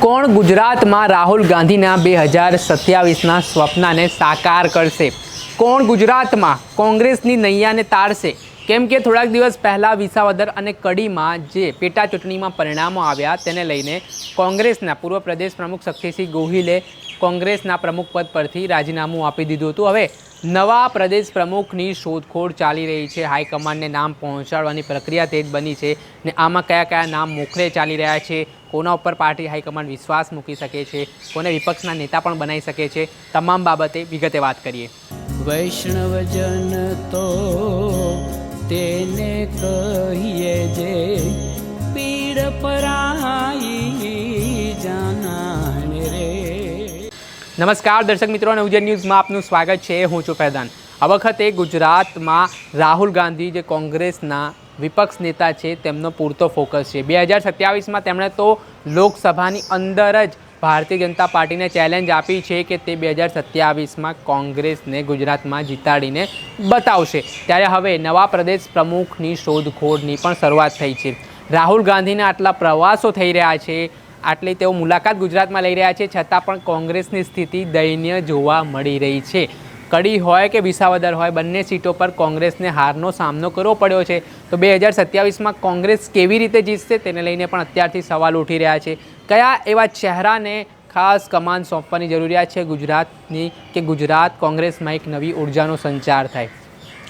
કોણ ગુજરાતમાં રાહુલ ગાંધીના બે હજાર સત્યાવીસના સ્વપ્નને સાકાર કરશે? કોણ ગુજરાતમાં કોંગ્રેસની નૈયાને તારશે? કેમ કે થોડાક દિવસ પહેલાં વિસાવદર અને કડીમાં જે પેટા ચૂંટણીમાં પરિણામો આવ્યા તેને લઈને કોંગ્રેસના પૂર્વ પ્રદેશ પ્રમુખ શક્તિસિંહ ગોહિલે કોંગ્રેસના પ્રમુખ પદ પરથી રાજીનામું આપી દીધું હતું. હવે નવા પ્રદેશ પ્રમુખની શોધખોળ ચાલી રહી છે. હાઈકમાન્ડને નામ પહોંચાડવાની પ્રક્રિયા તેજ બની છે ને આમાં કયા કયા નામ મોખરે ચાલી રહ્યા છે, કોના ઉપર પાર્ટી હાઈકમાન્ડ વિશ્વાસ મૂકી શકે છે, કોને વિપક્ષના નેતા પણ બનાવી શકે છે, તમામ બાબતે વિગતે વાત કરીએ. વૈષ્ણવજન તો તેને કહીએ જે નમસ્કાર, દર્શક મિત્રો અને ઉજ્જૈન ન્યૂઝમાં આપનું સ્વાગત છે. હું છું ફૈદાન આ વખતે ગુજરાતમાં રાહુલ ગાંધી જે કોંગ્રેસના વિપક્ષ નેતા છે, તેમનો પૂરતો ફોકસ છે. બે હજાર સત્યાવીસમાં તેમણે તો લોકસભાની અંદર જ ભારતીય જનતા પાર્ટીને ચેલેન્જ આપી છે કે તે બે હજાર સત્યાવીસમાં કોંગ્રેસને ગુજરાતમાં જીતાડીને બતાવશે. ત્યારે હવે નવા પ્રદેશ પ્રમુખની શોધખોળની પણ શરૂઆત થઈ છે. રાહુલ ગાંધીના આટલા પ્રવાસો થઈ રહ્યા છે. આટલી તેઓ મુલાકાત ગુજરાતમાં લઈ રહ્યા છે, છતાં પણ કોંગ્રેસની સ્થિતિ દયનીય જોવા મળી રહી છે. કડી હોય કે વિસાવદર હોય, બંને સીટો પર કોંગ્રેસને હારનો સામનો કરવો પડ્યો છે. તો બે હજાર સત્યાવીસમાં કોંગ્રેસ કેવી રીતે જીતશે તેને લઈને પણ અત્યારથી સવાલ ઉઠી રહ્યા છે. કયા એવા ચહેરાને ખાસ કમાન સોંપવાની જરૂરિયાત છે ગુજરાતની કે ગુજરાત કોંગ્રેસમાં એક નવી ઉર્જાનો સંચાર થાય?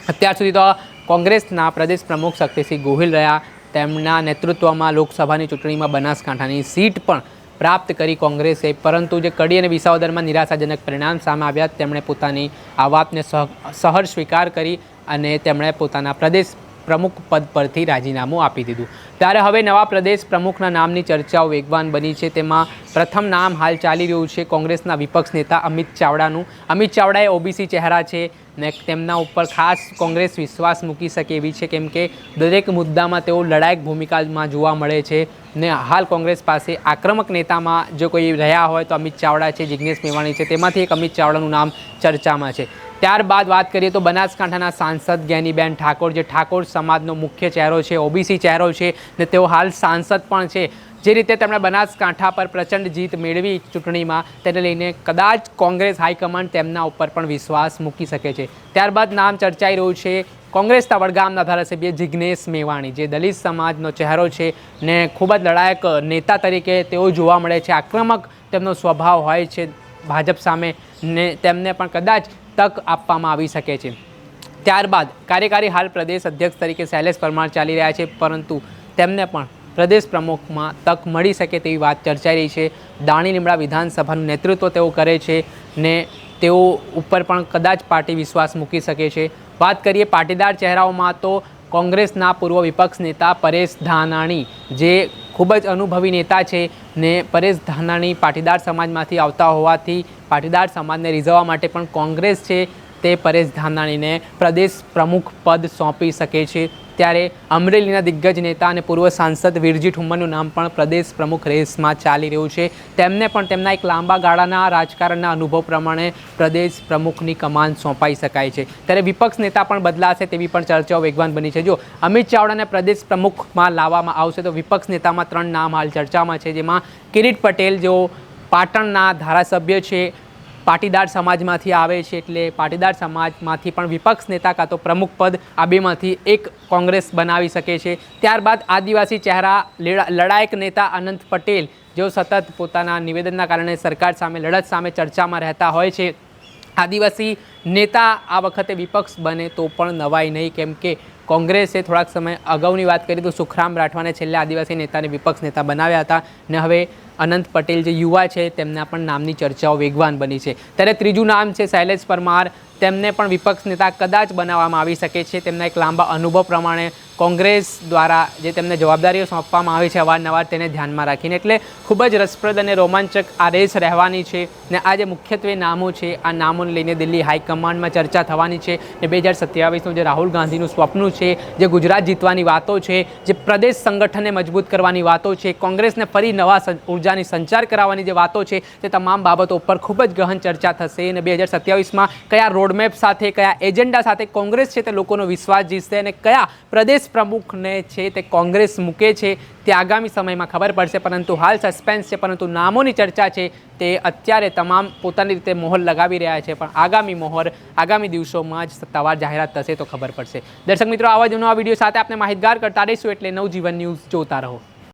અત્યાર સુધી તો કોંગ્રેસના પ્રદેશ પ્રમુખ શક્તિસિંહ ગોહિલ રહ્યા. તેમના નેતૃત્વમાં લોકસભાની ચૂંટણીમાં બનાસકાંઠાની સીટ પણ પ્રાપ્ત કરી કોંગ્રેસે, પરંતુ જે કડી અને વિસાવદરમાં નિરાશાજનક પરિણામ સામે આવ્યા, તેમણે પોતાની આ વાતને સહ સહર સ્વીકાર કરી અને તેમણે પોતાના પ્રદેશ પ્રમુખ પદ પરથી રાજીનામું આપી દીધું. ત્યારે હવે નવા પ્રદેશ પ્રમુખના નામની ચર્ચાઓ વેગવાન બની છે. તેમાં પ્રથમ નામ હાલ ચાલી રહ્યું છે કોંગ્રેસના વિપક્ષ નેતા અમિત ચાવડાનું. અમિત ચાવડા એ ઓબીસી ચહેરા છે ને તેમના ઉપર ખાસ કોંગ્રેસ વિશ્વાસ મૂકી શકે એવી છે. કેમ કે દરેક મુદ્દામાં તેઓ લડાયક ભૂમિકામાં જોવા મળે છે ને હાલ કોંગ્રેસ પાસે આક્રમક નેતામાં જો કોઈ રહ્યા હોય તો અમિત ચાવડા છે જિજ્ઞેશ મેવાણી છે. તેમાંથી એક અમિત ચાવડાનું નામ ચર્ચામાં છે. ત્યારબાદ વાત કરીએ તો બનાસકાંઠાના સાંસદ જ્ઞાનીબેન ઠાકોર, જે ઠાકોર સમાજનો મુખ્ય ચહેરો છે, ઓબીસી ચહેરો છે ને તેઓ હાલ સાંસદ પણ છે. જે રીતે તેમણે બનાસકાંઠા પર પ્રચંડ જીત મેળવી ચૂંટણીમાં, તેને લઈને કદાચ કોંગ્રેસ હાઈકમાન્ડ તેમના ઉપર પણ વિશ્વાસ મૂકી શકે છે. ત્યારબાદ નામ ચર્ચાઈ રહ્યું છે કોંગ્રેસના વડગામના ધારાસભ્ય જિજ્ઞેશ મેવાણી, જે દલિત સમાજનો ચહેરો છે ને ખૂબ જ લડાયક નેતા તરીકે તેઓ જોવા મળે છે. આક્રમક તેમનો સ્વભાવ હોય છે ભાજપ સામે ને તેમને પણ કદાચ તક આપવામાં આવી શકે છે. ત્યારબાદ કાર્યકારી હાલ પ્રદેશ અધ્યક્ષ તરીકે શૈલેષ પરમાર ચાલી રહ્યા છે, પરંતુ તેમને પણ પ્રદેશ પ્રમુખમાં તક મળી શકે તેવી વાત ચર્ચાઈ રહી છે. દાણી લીમડા વિધાનસભાનું નેતૃત્વ તેઓ કરે છે ને તેઓ ઉપર પણ કદાચ પાર્ટી વિશ્વાસ મૂકી શકે છે. વાત કરીએ પાટીદાર ચહેરાઓમાં તો કોંગ્રેસના પૂર્વ વિપક્ષ નેતા પરેશ ધાનાણી, જે ખૂબ જ અનુભવી નેતા છે ને પરેશ ધાનાણી પાટીદાર સમાજમાંથી આવતા હોવાથી પાટીદાર સમાજને રીઝવવા માટે પણ કોંગ્રેસ છે તે પરેશ ધાનાણીને પ્રદેશ પ્રમુખ પદ સોંપી શકે છે. ત્યારે અમરેલીના દિગ્ગજ નેતા અને પૂર્વ સાંસદ વીરજી ઠુમ્મરનું નામ પણ પ્રદેશ પ્રમુખ રેસમાં ચાલી રહ્યું છે. તેમને પણ તેમના એક લાંબા ગાળાના રાજકારણના અનુભવ પ્રમાણે પ્રદેશ પ્રમુખની કમાન સોંપાઈ શકાય છે. ત્યારે વિપક્ષ નેતા પણ બદલાશે તેવી પણ ચર્ચાઓ વેગવાન બની છે. જો અમિત ચાવડાને પ્રદેશ પ્રમુખમાં લાવવામાં આવશે તો વિપક્ષ નેતામાં ત્રણ નામ હાલ ચર્ચામાં છે, જેમાં કિરીટ પટેલ, જેઓ પાટણના ધારાસભ્ય છે પાટીદાર સમાજમાંથી આવે છે એટલે પાટીદાર સમાજમાંથી પણ વિપક્ષ નેતા કાં તો પ્રમુખ પદ આ બેમાંથી એક કોંગ્રેસ બનાવી શકે છે. ત્યારબાદ આદિવાસી ચહેરા લેડા- લડાયક નેતા અનંત પટેલ, જેઓ સતત પોતાના નિવેદનના કારણે સરકાર સામે, લડત સામે ચર્ચામાં રહેતા હોય છે. આદિવાસી નેતા આ વખતે વિપક્ષ બને તો પણ નવાઈ નહીં. કેમ કે કોંગ્રેસે થોડાક સમય અગાઉની વાત કરી તો સુખરામ રાઠવાને છેલ્લે આદિવાસી નેતાને વિપક્ષ નેતા બનાવ્યા હતા ને હવે અનંત પટેલ જે યુવા છે, તેમના પણ નામની ચર્ચાઓ વેગવાન બની છે. ત્યારે ત્રીજું નામ છે શૈલેષ પરમાર. તેમને પણ વિપક્ષ નેતા કદાચ બનાવવામાં આવી શકે છે. તેમના એક લાંબા અનુભવ પ્રમાણે કોંગ્રેસ દ્વારા જે તેમને જવાબદારીઓ સોંપવામાં આવી છે, અવારનવાર તેને ધ્યાનમાં રાખીને. એટલે ખૂબ જ રસપ્રદ અને રોમાંચક આ રેસ રહેવાની છે ને આ જે મુખ્યત્વે નામો છે, આ નામોને લઈને દિલ્હી હાઈકમાન્ડમાં ચર્ચા થવાની છે ને બે હજાર સત્યાવીસનું જે રાહુલ ગાંધીનું સ્વપ્ન છે, જે ગુજરાત જીતવાની વાતો છે, જે પ્રદેશ સંગઠનને મજબૂત કરવાની વાતો છે, કોંગ્રેસને ફરી નવા સં- ઉર્જાની સંચાર કરાવવાની જે વાતો છે તે તમામ બાબતો ઉપર ખૂબ જ ગહન ચર્ચા થશે. અને બે હજાર સત્યાવીસમાં કયા રોડમેપ સાથે, કયા એજન્ડા સાથે કોંગ્રેસ છે તે લોકોનો વિશ્વાસ જીતશે અને કયા પ્રદેશ પ્રમુખને છે તે કોંગ્રેસ મૂકે છે તે આગામી સમયમાં ખબર પડશે. પરંતુ હાલ સસ્પેન્સ છે, પરંતુ નામોની ચર્ચા છે તે અત્યારે તમામ પોતાની રીતે મોહર લગાવી રહ્યા છે. પણ આગામી મોહર, આગામી દિવસોમાં જ સત્તાવાર જાહેરાત થશે તો ખબર પડશે. દર્શક મિત્રો, આવા જ નવા વીડિયો સાથે આપણે માહિતગાર કરતા રહીશું. એટલે નવજીવન ન્યૂઝ જોતા રહો.